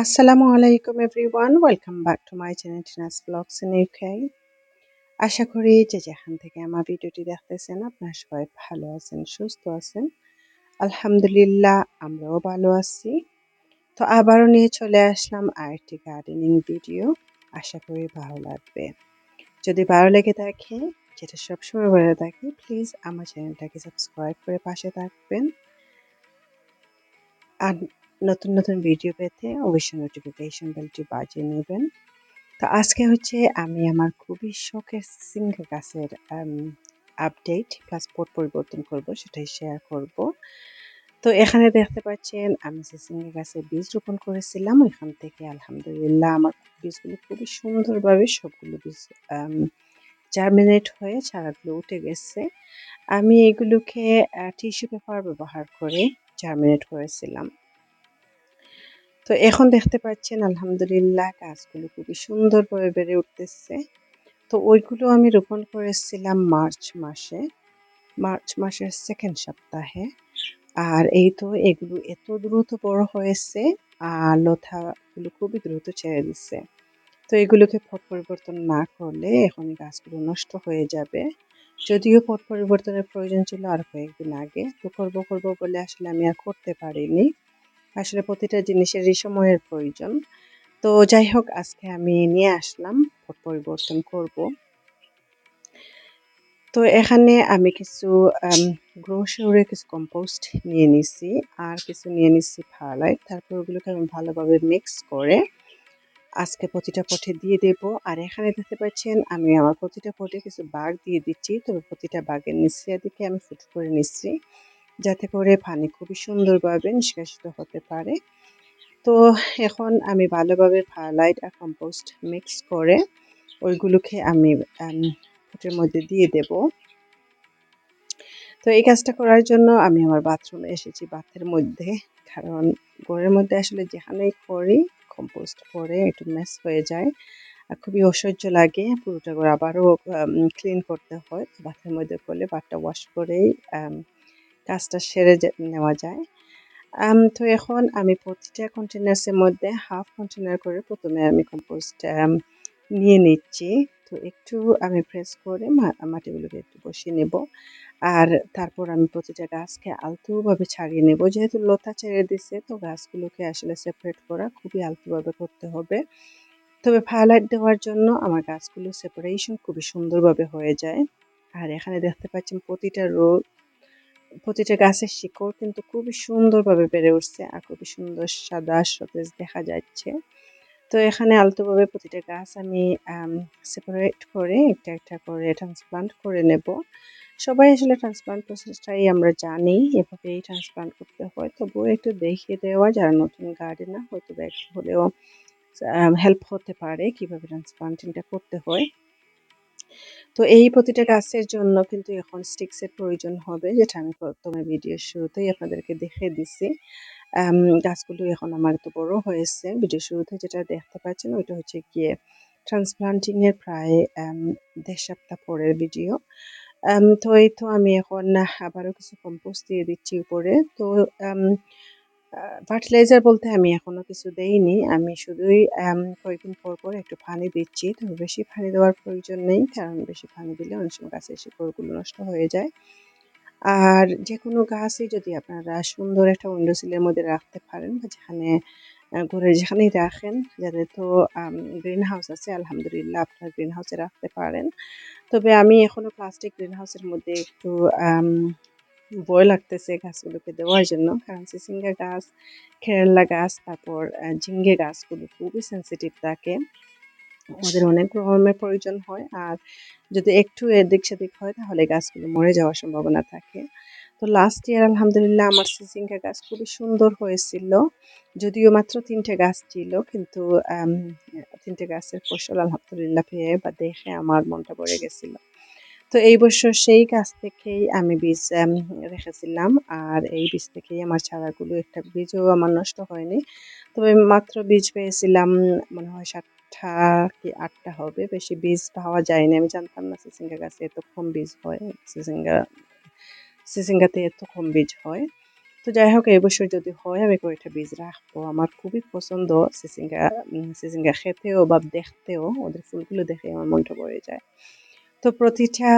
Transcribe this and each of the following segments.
আসসালামু আলাইকুম everyone, welcome back to my channel Tina's blogs in UK. আশা করি যে যেখান থেকে আমার ভিডিওটি দেখতেছেন, আপনারা সবাই ভালো আছেন, সুস্থ আছেন। আলহামদুলিল্লাহ, আমরাও ভালো আছি। তো আবারও নিয়ে চলে আসলাম আরেকটি গার্ডেনিং ভিডিও আশা করি ভালো লাগবে। যদি ভালো লেগে থাকে যেটা সবসময় বলে থাকি প্লিজ আমার চ্যানেলটাকে সাবস্ক্রাইব করে পাশে থাকবেন। আর নতুন নতুন ভিডিও পেতে অবশ্যই নোটিফিকেশন বেলটি বাজিয়ে নেবেন। তো আজকে হচ্ছে আমি আমার খুবই শখের সিঙ্গা গাছের আপডেট প্লাস পট পরিবর্তন করব, সেটাই শেয়ার করব। তো এখানে দেখতে পাচ্ছেন, আমি যে সিঙ্গা গাছের বীজ রোপণ করেছিলাম, ওইখান থেকে আলহামদুলিল্লাহ আমার বীজগুলো খুবই সুন্দরভাবে সবগুলো বীজ জার্মিনেট হয়ে চারাগুলো উঠে গেছে। আমি এগুলোকে টিস্যু পেপার ব্যবহার করে জার্মিনেট করেছিলাম। তো এখন দেখতে পাচ্ছেন, আলহামদুলিল্লাহ, গাছগুলো খুবই সুন্দরভাবে বেড়ে উঠতেছে। তো ওইগুলো আমি রোপণ করেছিলাম মার্চ মাসে। মার্চ মাসের সেকেন্ড সপ্তাহে। আর এই তো এগুলো এত দ্রুত বড় হয়েছে, আর লতাগুলো খুবই দ্রুত ছেড়ে দিচ্ছে তো এগুলোকে পট পরিবর্তন না করলে এখন গাছগুলো নষ্ট হয়ে যাবে। যদিও পট পরিবর্তনের প্রয়োজন ছিল আর কয়েকদিন আগে। তো করব করব বলে আসলে আমি আর করতে পারিনি। আসলে প্রতিটা জিনিসেরই সময়ের প্রয়োজন। তো যাই হোক, আজকে আমি নিয়ে আসলাম, পট পরিবর্তন করব। তো এখানে আমি কিছু গ্রোসারের কিছু কম্পোস্ট নিয়ে নিছি, আর কিছু নিয়ে নিচ্ছি ফালাইট তারপর ওগুলোকে আমি ভালোভাবে মিক্স করে আজকে প্রতিটা পটে দিয়ে দেব। আর এখানে দেখতে পাচ্ছেন, আমি আমার প্রতিটা পটে কিছু বাঘ দিয়ে দিচ্ছি। তবে প্রতিটা বাঘের নিচে দিকে আমি ফুট করে নিচ্ছি, যাতে করে পানি খুবই সুন্দরভাবে নিষ্কাশিত হতে পারে। তো এখন আমি ভালোভাবে ফার্লাইট আর কম্পোস্ট মিক্স করে ওইগুলোকে আমি ফুটের মধ্যে দিয়ে দেব। তো এই কাজটা করার জন্য আমি আমার বাথরুমে এসেছি বাথের মধ্যে। কারণ ঘরের মধ্যে আসলে যেখানেই করি কম্পোস্ট করে একটু মেস হয়ে যায়। আর খুবই ঐশ্বর্য লাগে, পুরোটা করে আবারও ক্লিন করতে হয়। বাথের মধ্যে করলে বাথটা ওয়াশ করেই কাজটা সেরে নেওয়া যায়। তো এখন আমি প্রতিটা কন্টেনার্সের মধ্যে হাফ কন্টেনার করে প্রথমে আমি কম্পোস্ট নিয়ে নিচ্ছি। তো একটু আমি প্রেস করে মাটিগুলোকে একটু বসিয়ে নেব। আর তারপর আমি প্রতিটা গাছকে আলতোভাবে ছাড়িয়ে নেব। যেহেতু লতা ছেড়ে দিছে, তো গাছগুলোকে আসলে সেপারেট করা খুবই আলতোভাবে করতে হবে। তবে ফায়ারলাইট দেওয়ার জন্য আমার গাছগুলো সেপারেশন খুবই সুন্দরভাবে হয়ে যায়। আর এখানে দেখতে পাচ্ছেন প্রতিটা রো প্রতিটা গাছের শিকড় কিন্তু খুবই সুন্দরভাবে বেড়ে উঠছে আর খুবই সুন্দর সাদা সতেজ দেখা যাচ্ছে। তো এখানে আলতোভাবে প্রতিটা গাছ আমি সেপারেট করে একটা একটা করে ট্রান্সপ্লান্ট করে নেব। সবাই আসলে ট্রান্সপ্লান্ট প্রসেসটাই আমরা জানি, এভাবেই ট্রান্সপ্লান্ট করতে হয়। তবুও একটু দেখিয়ে দেওয়া, যারা নতুন গার্ডেনার হয়তো বা একটু হলেও হেল্প হতে পারে কীভাবে ট্রান্সপ্লান্টিংটা করতে হয়। তো এই প্রতিটা গাছের জন্য কিন্তু এখন স্টিক্সের প্রয়োজন হবে, যেটা আমি প্রথমে ভিডিওর শুরুতেই আপনাদেরকে দেখে দিছি। গাছগুলো এখন আমার তো বড় হয়েছে। ভিডিও শুরুতে যেটা দেখতে পাচ্ছেন, ওইটা হচ্ছে গিয়ে ট্রান্সপ্লান্টিংয়ের প্রায় দেড় সপ্তাহ পরের ভিডিও তো এই তো আমি এখন আবারও কিছু কম্পোস্ট দিয়ে দিচ্ছি উপরে। তো ফার্টিলাইজার বলতে আমি এখনও কিছু দেইনি। আমি শুধুই কয়েকদিন পর পর একটু পানি দিচ্ছি। তবে বেশি পানি দেওয়ার প্রয়োজন নেই, কারণ বেশি পানি দিলে অনেক সময় গাছের শিকড়গুলো নষ্ট হয়ে যায়। আর যে কোনো গাছই যদি আপনারা সুন্দর একটা উইন্ডো সিলের মধ্যে রাখতে পারেন বা যেখানে ঘরে যেখানেই রাখেন যাদের তো গ্রিন হাউস আছে, আলহামদুলিল্লাহ আপনার গ্রিন হাউসে রাখতে পারেন। তবে আমি এখনও প্লাস্টিক গ্রিন হাউসের মধ্যে একটু ভয় লাগতেছে গাছগুলোকে দেওয়ার জন্য। কারণ সিসিঙ্গা গাছ, কেরালা গাছ, তারপর ঝিঙ্গে গাছগুলো খুবই সেন্সিটিভ থাকে। ওদের অনেক গরমের প্রয়োজন হয়। আর যদি একটু এদিক সেদিক হয় তাহলে গাছগুলো মরে যাওয়ার সম্ভাবনা থাকে। তো লাস্ট ইয়ার আলহামদুলিল্লাহ আমার সিসিঙ্গা গাছ খুবই সুন্দর হয়েছিল। যদিও মাত্র তিনটে গাছ ছিল, কিন্তু তিনটে গাছের ফসল আলহামদুলিল্লাহ পেয়ে বা দেখে আমার মনটা ভরে গেছিল। তো এই বছর সেই গাছ থেকেই আমি বীজ রেখেছিলাম, আর এই বীজ থেকেই আমার চারাগুলো, একটা বীজও আমার নষ্ট হয়নি। তবে মাত্র বীজ পেয়েছিলাম, মনে হয় সাতটা কি আটটা হবে, বেশি বীজ পাওয়া যায়নি। আমি জানতাম না সিসিঙ্গা গাছে এত কম বীজ হয় সিসিঙ্গা সিসিঙ্গাতে এত কম বীজ হয়। তো যাই হোক এবছর যদি হয় আমি কয়েকটা বীজ রাখব। আমার খুবই পছন্দ সিসিঙ্গা সিসিঙ্গা খেতেও বা দেখতেও ওদের ফুলগুলো দেখে আমার মনটা ভরে যায়। তো প্রতিটা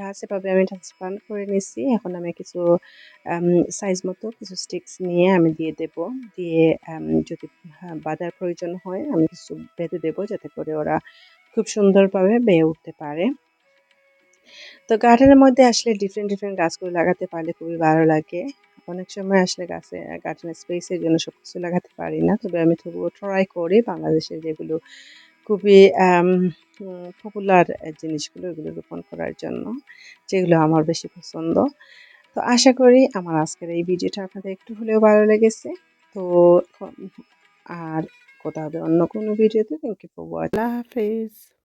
গাছ এভাবে আমি ট্রান্সপ্লান্ট করে নিছি। এখন আমি কিছু সাইজ মতো কিছু স্টিক্স নিয়ে আমি দিয়ে দেব। দিয়ে যদি হ্যাঁ, বাঁধার প্রয়োজন হয় আমি কিছু বেঁধে দেবো যাতে করে ওরা খুব সুন্দরভাবে বেয়ে উঠতে পারে। তো গার্ডেনের মধ্যে আসলে ডিফারেন্ট ডিফারেন্ট গাছগুলো লাগাতে পারলে খুবই ভালো লাগে। অনেক সময় আসলে গাছে গার্ডেনের স্পেসের জন্য সব কিছু লাগাতে পারি না। তবে আমি তবুও ট্রাই করি বাংলাদেশের যেগুলো খুবই পপুলার জিনিসগুলো এগুলো রোপণ করার জন্য, যেগুলো আমার বেশি পছন্দ। তো আশা করি আমার আজকের এই ভিডিওটা আপনাদের একটু হলেও ভালো লেগেছে। তো আর কোথাও হবে অন্য কোনো ভিডিওতে থ্যাংক ইউ ফর ওয়াচ আল্লাহ হাফেজ।